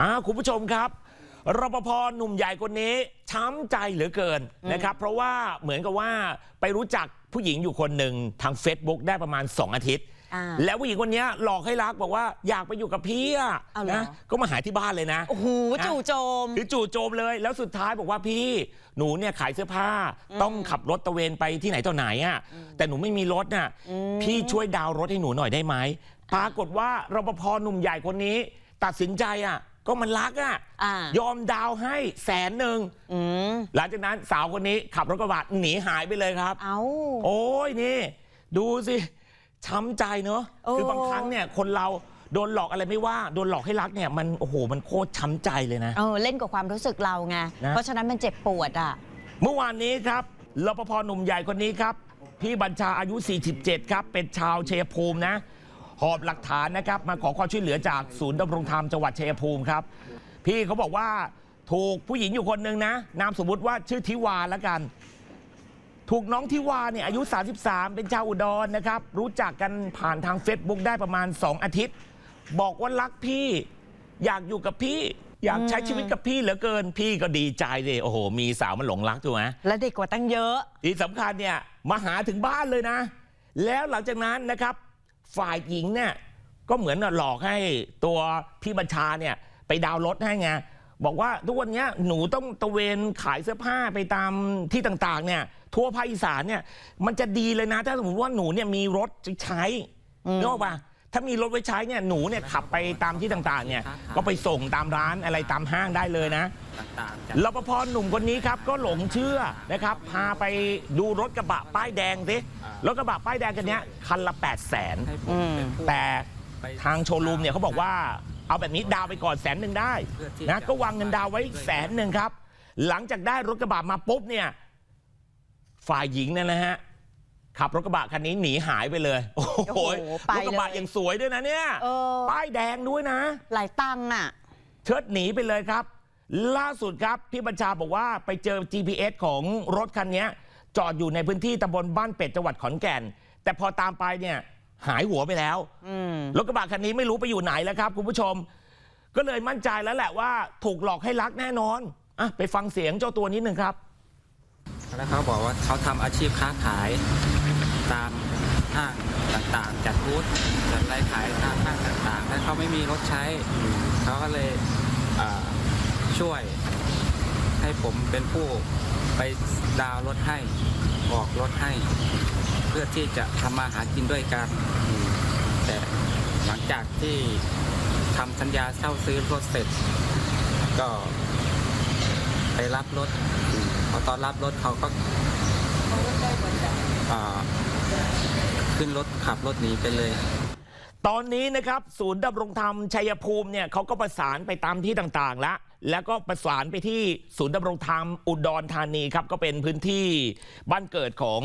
อ่าคุณผู้ชมครับรปภหนุ่มใหญ่คนนี้ช้ำใจเหลือเกินนะครับ เพราะว่าเหมือนกับว่าไปรู้จักผู้หญิงอยู่คนหนึ่งทาง Facebook ได้ประมาณ 2 อาทิตย์อ่าแล้วผู้หญิงคนนี้หลอกให้รักบอกว่าอยากไปอยู่กับพี่อะเอาเหรอนะก็มาหาที่บ้านเลยนะโอ้โหจู่โจมคือจู่โจมเลย แล้วสุดท้ายบอกว่าพี่หนูเนี่ยขายเสื้อผ้าต้องขับรถตระเวนไปที่ไหนต่อไหนอะแต่หนูไม่มีรถน่ะพี่ช่วยดาวน์รถให้หนูหน่อยได้ไหมปรากฏว่ารปภหนุ่มใหญ่คนนี้ ตัดสินใจอะ ก็มันรักอะอ่ายอมดาวน์ให้แสนหนึ่งอืมหลังจากนั้นสาวคนนี้ขับรถกระบะหนีหายไปเลยครับ เอา โอ้ยนี่ ดูสิช้ำใจเนอะโอ้ คือบางครั้งเนี่ยคนเราโดนหลอกอะไรไม่ว่าโดนหลอกให้รักเนี่ยมันโอ้โหมันโคตรช้ำใจเลยนะ เออเล่นกับความรู้สึกเราไง นะ เพราะฉะนั้นมันเจ็บปวดอะ เมื่อวานนี้ครับรปภหนุ่มใหญ่คนนี้ครับ พี่บัญชาอายุ 47 ครับ เป็นชาวชัยภูมินะ หอบหลักฐานนะครับมาขอความช่วยเหลือจากศูนย์ดำรงธรรมจังหวัดชัยภูมิครับ พี่เขาบอกว่าถูกผู้หญิงอยู่คนหนึ่งนะ นามสมมุติว่าชื่อทิวาแล้วกัน ถูกน้องทิวาเนี่ยอายุ 33 เป็นชาวอุดรนะครับ รู้จักกันผ่านทาง Facebook ได้ประมาณ 2 อาทิตย์ บอกว่ารักพี่อยากอยู่กับพี่อยากใช้ชีวิตกับพี่เหลือเกินพี่ก็ดีใจเลยโอ้โห มีสาวมาหลงรักถูกไหมและเด็กกว่าตั้งเยอะที่สำคัญเนี่ยมาหาถึงบ้านเลยนะ แล้วหลังจากนั้นนะครับ ฝ่ายหญิงเนี่ยก็เหมือนหลอกให้ตัวพี่บัญชาเนี่ยไปดาวน์รถให้ไงบอกว่าทุกวันเนี้ยหนูต้องตระเวนขายเสื้อผ้าไปตามที่ต่างๆเนี่ยทั่วภาคอีสานเนี่ยมันจะดีเลยนะ ถ้าสมมติว่าหนูเนี่ยมีรถจะใช้อืมนึกออกปะ ถ้ามีรถไว้ใช้เนี่ยหนูเนี่ยขับไปตามที่ต่างๆเนี่ยก็ไปส่งตามร้านอะไรตามห้างได้เลยนะต่างๆจากรปภหนุ่มคนนี้ครับก็หลงเชื่อนะครับพาไปดูรถกระบะป้ายแดงสิรถกระบะป้ายแดงกันเนี้ยคันละ 8 0 0แสนให้ผมเป็นผู้แต่ทางโชว์รูมเนี่ยเขาบอกว่าเอาแบบนี้ดาวน์ไปก่อนแสนหนึ่งได้นะก็วางเงินดาวน์ไว้แสนหนึ่งครับ หลังจากได้รถกระบะมาปุ๊บเนี่ยฝ่ายหญิงเนี่ยนะฮะ ขับรถกระบะคันนี้หนีหายไปเลย โอ้โหโอ้โหไปรถกระบะเลยยังสวยด้วยนะเนี่ยเออ ป้ายแดงด้วยนะ หลายตังค์อะ เชิดหนีไปเลยครับ ล่าสุดครับพี่บัญชาบอกว่าไปเจอ GPS ของรถคันนี้จอดอยู่ในพื้นที่ตำบลบ้านเป็ดจังหวัดขอนแก่น แต่พอตามไปเนี่ยหายหัวไปแล้วอืม รถกระบะคันนี้ไม่รู้ไปอยู่ไหนแล้วครับ คุณผู้ชม ก็เลยมั่นใจแล้วแหละว่าถูกหลอกให้รักแน่นอนอะไปฟังเสียงเจ้าตัวนิดหนึ่งครับ แล้วเขาบอกว่าเขาทำอาชีพค้าขายตามห้างต่างๆ จัดบูธจัดรายขายตามห้างต่างๆถ้าเขาไม่มีรถใช้ เขาก็เลยช่วยให้ผมเป็นผู้ไปดาวรถให้ออกรถให้ เพื่อที่จะทำมาหากินด้วยกัน แต่หลังจากที่ทำสัญญาเช่าซื้อรถเสร็จ ก็ไปรับรถ อตอนรับรถเขาก็อ่าขึ้นรถขับรถหนีไปเลยตอนนี้นะครับศูนย์ดำรงธรรมชัยภูมิเนี่ยเขาก็ประสานไปตามที่ต่างๆแล้วแล้วก็ประสานไปที่ศูนย์ดำรงธรรมอุดรธานีครับก็เป็นพื้นที่บ้านเกิดของ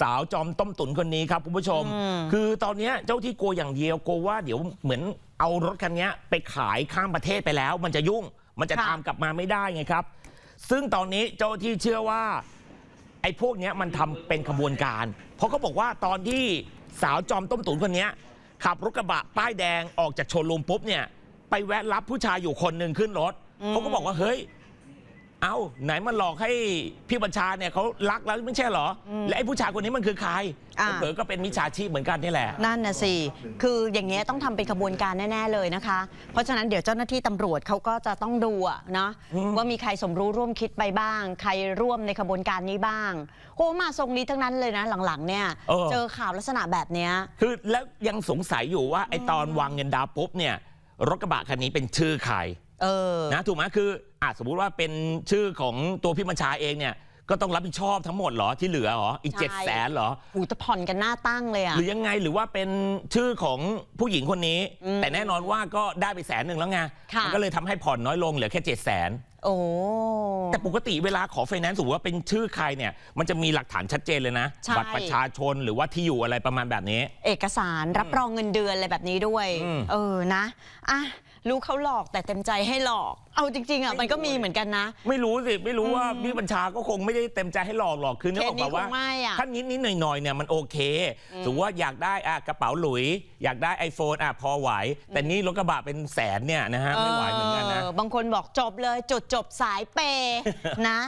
สาวจอมต้มตุ๋นคนนี้ครับคุณผู้ชมอืมคือตอนเนี้ยเจ้าที่กลัวอย่างเดียวกลัวว่าเดี๋ยวเหมือนเอารถคันนี้ไปขายข้ามประเทศไปแล้ว มันจะยุ่งมันจะตามกลับมาไม่ได้ไงครับ ซึ่งตอนนี้เจ้าที่เชื่อว่า ไอ้พวกเนี้ยมันทำเป็นขบวนการ เพราะเขาบอกว่าตอนที่สาวจอมต้มตุ๋นคนเนี้ยขับรถกระบะป้ายแดงออกจากโชว์รูมปุ๊บเนี่ย ไปแวะรับผู้ชายอยู่คนหนึ่งขึ้นรถเขาก็บอกว่าเฮ้ย เอาไหนมันหลอกให้พี่บัญชาเนี่ยเขารักแล้วไม่ใช่เหรอ และไอ้ผู้ชายคนนี้มันคือใครอ่า เผลอๆก็เป็นมิจฉาชีพเหมือนกันนี่แหละ นั่นน่ะสิ คืออย่างเงี้ยต้องทำเป็นขบวนการแน่ ๆ เลยนะคะ เพราะฉะนั้นเดี๋ยวเจ้าหน้าที่ตำรวจเขาก็จะต้องดูอะนะอืมว่ามีใครสมรู้ร่วมคิดไปบ้าง ใครร่วมในขบวนการนี้บ้าง โอ้มาทรงนี้ทั้งนั้นเลยนะหลัง ๆ เนี่ย เออ เจอข่าวลักษณะแบบเนี้ย คือแล้วยังสงสัยอยู่ว่าไอ้ตอนวางเงินดาวน์ปุ๊บเนี่ยรถกระบะคันนี้เป็นชื่อใคร เออ นะถูกไหมคืออะสมมุติว่าเป็นชื่อของตัวพี่บัญชาเองเนี่ย ก็ต้องรับผิดชอบทั้งหมดเหรอที่เหลือเหรออีกใช่ เจ็ดแสนเหรอ หูจะผ่อนกันหน้าตั้งเลยอะหรือยังไงหรือว่าเป็นชื่อของผู้หญิงคนนี้ อืมแต่แน่นอนว่าก็ได้ไปแสนหนึ่งแล้วไงค่ะ มัก็เลยทำให้ผ่อนน้อยลงเหลือแค่เจ็ดแสน โอ้แต่ปกติเวลาขอไฟแนนซ์สมมติว่าเป็นชื่อใครเนี่ยมันจะมีหลักฐานชัดเจนเลยนะ ใช่ บัตรประชาชนหรือว่าที่อยู่อะไรประมาณแบบนี้ เอกสารรับรองเงินเดือนอะไรแบบนี้ด้วย อืม เออนะอะรู้เขาหลอกแต่เต็มใจให้หลอกเอาจริงๆอะมันก็มีเหมือนกันนะ ไม่รู้สิ ไม่รู้ว่าอืมพี่บัญชาก็คงไม่ได้เต็มใจให้หลอกหรอกคือนึกออกเคสนี้มาว่าคงไม่อะถ้านิดนิดหน่อยหน่อยๆเนี่ยมันโอเคสมมติว่าอยากได้อะกระเป๋าหลุย อยากได้ iPhone อะพอไหว แต่นี่รถกระบะเป็นแสนเนี่ยนะฮะไม่ไหวเหมือนกันนะเออบางคนบอกจบเลยจุดจบสายเปย์นะ